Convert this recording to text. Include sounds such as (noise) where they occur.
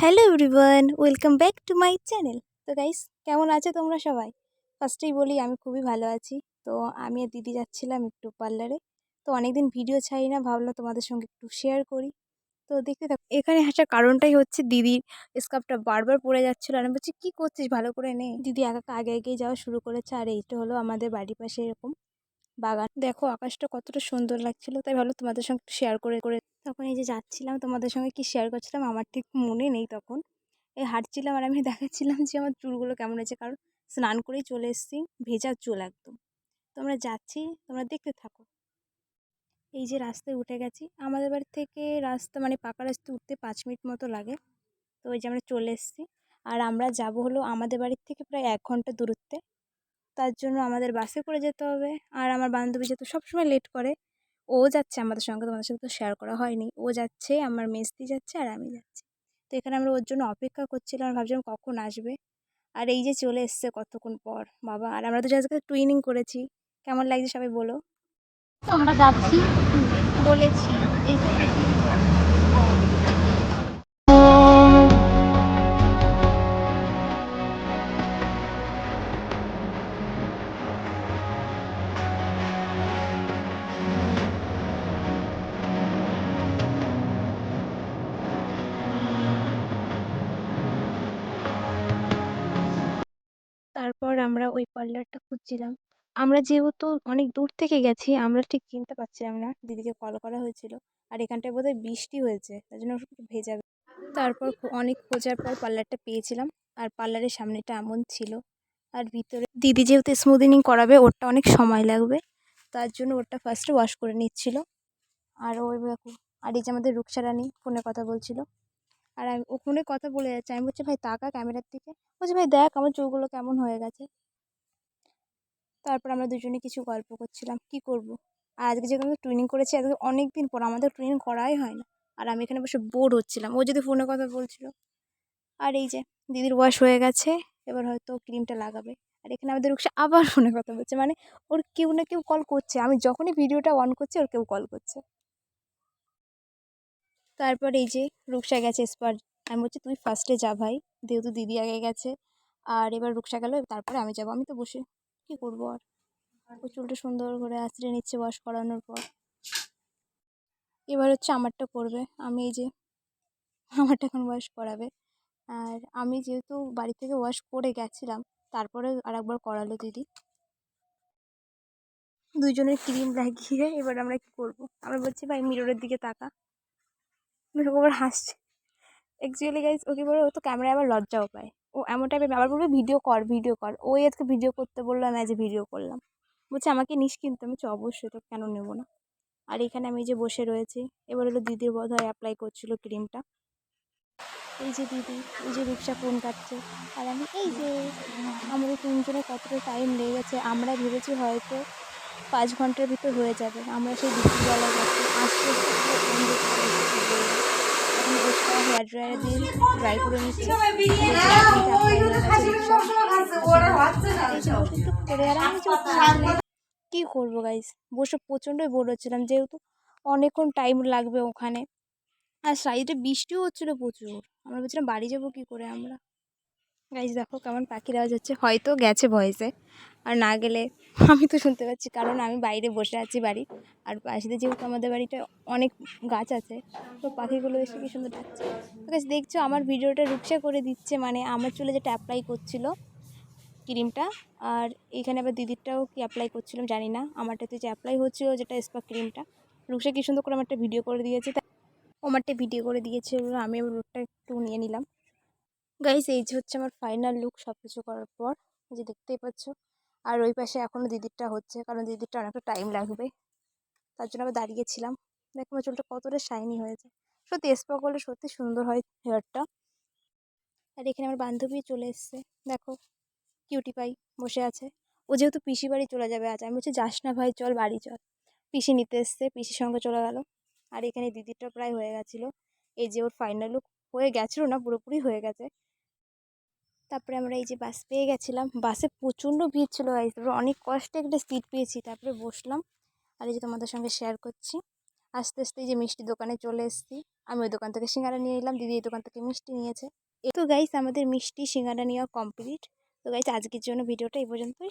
Hello everyone welcome back to my channel তো guys কেমন আছো তোমরা সবাই? ফার্স্টেই বলি, আমি খুবই ভালো আছি। তো আমি আর দিদি যাচ্ছিলাম একটু পার্লারে তো অনেকদিন ভিডিও ছাড়ি না, ভাবলাম তোমাদের সঙ্গে একটু শেয়ার করি। তো দেখতে থাকো, এখানে আসার কারণটাই হচ্ছে দিদির স্কার্ফটা বারবার পড়ে যাচ্ছিল। আর আমি বলছি কী করছিস? ভালো করে নে। দিদি একা আগে এগিয়ে যাওয়া শুরু করেছে। আর এইটা হলো আমাদের বাড়ির পাশে এরকম বাগান। দেখো, আকাশটা কতটা সুন্দর লাগছিল। তাই ভালো তোমাদের সঙ্গে একটু শেয়ার করে করে তখন এই যে যাচ্ছিলাম, তোমাদের সঙ্গে কি শেয়ার করছিলাম আমার ঠিক মনে নেই তখন। এই হাঁটছিলাম আর আমি (laughs) দেখাচ্ছিলাম যে আমার চুলগুলো কেমন হয়েছে। কারণ স্নান করেই চলে এসেছি, ভেজা চুল একদম। তোমরা যাচ্ছি, তোমরা দেখতে থাকো। এই যে রাস্তায় উঠে গেছি। আমাদের বাড়ি থেকে রাস্তা মানে পাকা রাস্তা উঠতে পাঁচ মিনিট মতো লাগে। তো ওই যে আমরা চলে এসেছি। আর আমরা যাব হলো আমাদের বাড়ির থেকে প্রায় এক ঘণ্টা দূরত্বে। তার জন্য আমাদের বাসে করে যেতে হবে। আর আমার বান্ধবী যেহেতু সবসময় লেট করে, ও যাচ্ছে আমাদের সঙ্গে, তোমাদের সাথে তো শেয়ার করা হয়নি। ও যাচ্ছে, আমার মেস্তি যাচ্ছে আর আমি যাচ্ছি। তো এখানে আমরা ওর জন্য অপেক্ষা করছিলাম, আর ভাবছিলাম কখন আসবে। আর এই যে চলে এসছে কতক্ষণ পর, বাবা। আর আমরা তো আজকে টুইনিং করেছি। কেমন লাগছে সবাই বলো? আমরা যাচ্ছি। বলেছি। আমরা ওই পার্লারটা খুঁজছিলাম। আমরা যেহেতু অনেক দূর থেকে গেছি, আমরা ঠিক চিনতে পারছিলাম না দিদিকে কল করা হয়েছিল। আর এখানটায় বোধহয় বৃষ্টি হয়েছে, তার জন্য ভেজা তারপর অনেক খোঁজার পর পার্লারটা পেয়েছিলাম। আর পার্লারের সামনেটা এমন ছিল। আর ভিতরে দিদি যেহেতু স্মুদিনিং করাবে, ওরটা অনেক সময় লাগবে। তার জন্য ওরটা ফার্স্টে ওয়াশ করে নিচ্ছিল। আর ওই আর এই যে আমাদের রুকসা রানী ফোনে কথা বলছিল। আর আমি ও ফোনে কথা বলে যাচ্ছে। আমি বলছি, ভাই, তাকা ক্যামেরার দিকে। বলছি, ভাই, দেখ, আমার চুলগুলো কেমন হয়ে গেছে। তারপর আমরা দুজনে কিছু গল্প করছিলাম, কি করব? আর আজকে যেহেতু আমরা ট্রেনিং করেছি, আজকে অনেক দিন পর আমাদের ট্রেনিং করাই হয় না। আর আমি এখানে বসে বোর হচ্ছিলাম। ও যদি ফোনে কথা বলছিল। আর এই যে, দিদির বয়স হয়ে গেছে, এবার হয়তো ক্রিমটা লাগাবে। আর এখানে আমাদের রুকসা আবার ফোনে কথা বলছে। মানে ওর কেউ না কেউ কল করছে। আমি যখনই ভিডিওটা অন করছি, ওর কেউ কল করছে। তারপর এই যে রুকসা গেছে স্পার আমি বলছি তুই ফার্স্টে যা ভাই, যেহেতু দিদি আগে গেছে, আর এবার রুকসা গেল, তারপরে আমি যাব, আমি তো বসে, কী করব আর? চুলটা সুন্দর করে আঁচড়ে নিচ্ছে ওয়াশ করানোর পর। এবার হচ্ছে আমারটা করবে, আমি এই যে আমারটা এখন ওয়াশ করাবে। আর আমি যেহেতু বাড়ি থেকে ওয়াশ করে গেছিলাম, তারপরে আর একবার করালো দিদি। দুইজনের ক্রিম লাগিয়ে এবার আমরা কী করব? আমরা বলছি, ভাই মিররের দিকে তাকা। আবার হাসছে। অ্যাকচুয়ালি গাইজ ওকে বলে, ও তো ক্যামেরায় আবার লজ্জাও পায়। ও এমন টাইপের আবার বলবে ভিডিও কর ভিডিও কর। ওই আজকে ভিডিও করতে বলল, আমি আজ ভিডিও করলাম। বলছে, আমাকে নিস কিন্তু, আমি অবশ্যই তো কেন নেব না? আর এখানে আমি যে বসে রয়েছি, এবার হলো দিদির বোধ হয় অ্যাপ্লাই করছিল ক্রিমটা এই যে দিদি, এই যে রিক্সা ফোন কাটছে। আর আমি, এই যে, আমাদের তিনজনের কতটা টাইম লেগেছে, আমরা ভেবেছি হয়তো পাঁচ ঘণ্টার ভিতর হয়ে যাবে। আমরা সেই দুপুরবেলা যাচ্ছি আস্তে আস্তে হেয়ার ড্রায়ার দিয়ে ড্রাই করে নিচ্ছি। করে আর আমি কী করব গাইস বসে প্রচণ্ডই বোর হচ্ছিলাম যেহেতু অনেকক্ষণ টাইম লাগবে ওখানে। আর সাইডে বৃষ্টিও হচ্ছিল প্রচুর। আমরা বলছিলাম বাড়ি যাব কী করে আমরা? গাইজ দেখো কেমন পাখির আওয়াজ হচ্ছে। হয়তো গেছে ভয়েসে আর না গেলে আমি তো শুনতে পাচ্ছি, কারণ আমি বাইরে বসে আছি বাড়ি। আর পাশে যেহেতু আমাদের বাড়িতে অনেক গাছ আছে, তো পাখিগুলো এসে কি সুন্দর ডাকছে তো দেখছ আমার ভিডিওটা রুকসা করে দিচ্ছে মানে আমার চুলে যেটা অ্যাপ্লাই করছিল ক্রিমটা আর এখানে আবার দিদিরটাও কি অ্যাপ্লাই করছিলাম জানি না। আমারটাতে যে অ্যাপ্লাই হচ্ছিল, যেটা স্পা ক্রিমটা রুকসা কি সুন্দর করে আমারটা ভিডিও করে দিয়েছে আমারটা ভিডিও করে দিয়েছে আমি লুকটা একটু নিয়ে নিলাম। গাইস এই যে হচ্ছে আমার ফাইনাল লুক সব কিছু করার পর যে দেখতেই পাচ্ছ। আর ওই পাশে এখনও দিদিরটা হচ্ছে, কারণ দিদিরটা অনেকটা টাইম লাগবে। তার জন্য আবার দাঁড়িয়েছিলাম দেখো আমার চুলটা কতটা শাইনি হয়েছে। সত্যি স্পা করলে সত্যি সুন্দর হয় হেয়ারটা আর এখানে আমার বান্ধবী চলে এসছে। দেখো কিউটি পাই বসে আছে। ও যেহেতু পিসি বাড়ি চলে যাবে আজ, আমি বলছি, যাস না ভাই, চল বাড়ি চল। পিসি নিতে এসছে, পিসির সঙ্গে চলে গেল। আর এখানে দিদিরটা প্রায় হয়ে গেছিল। এই যে ওর ফাইনাল লুক হয়ে গেছিল না, পুরোপুরি হয়ে গেছে। তারপরে আমরা এই যে বাস পেয়ে গেছিলাম। বাসে প্রচণ্ড ভিড় ছিল গাইজ তারপরে অনেক কষ্টে একটা সিট পেয়েছি। তারপরে বসলাম আর এই যে তোমাদের সঙ্গে শেয়ার করছি। আস্তে আস্তে এই যে মিষ্টি দোকানে চলে এসেছি। আমি ওই দোকান থেকে সিঙ্গারা নিয়ে নিলাম দিদি এই দোকান থেকে মিষ্টি নিয়েছে। এ তো গাইস আমাদের মিষ্টি সিঙ্গারা নেওয়া কমপ্লিট তো গাইস আজকের জন্য ভিডিওটা এই পর্যন্তই।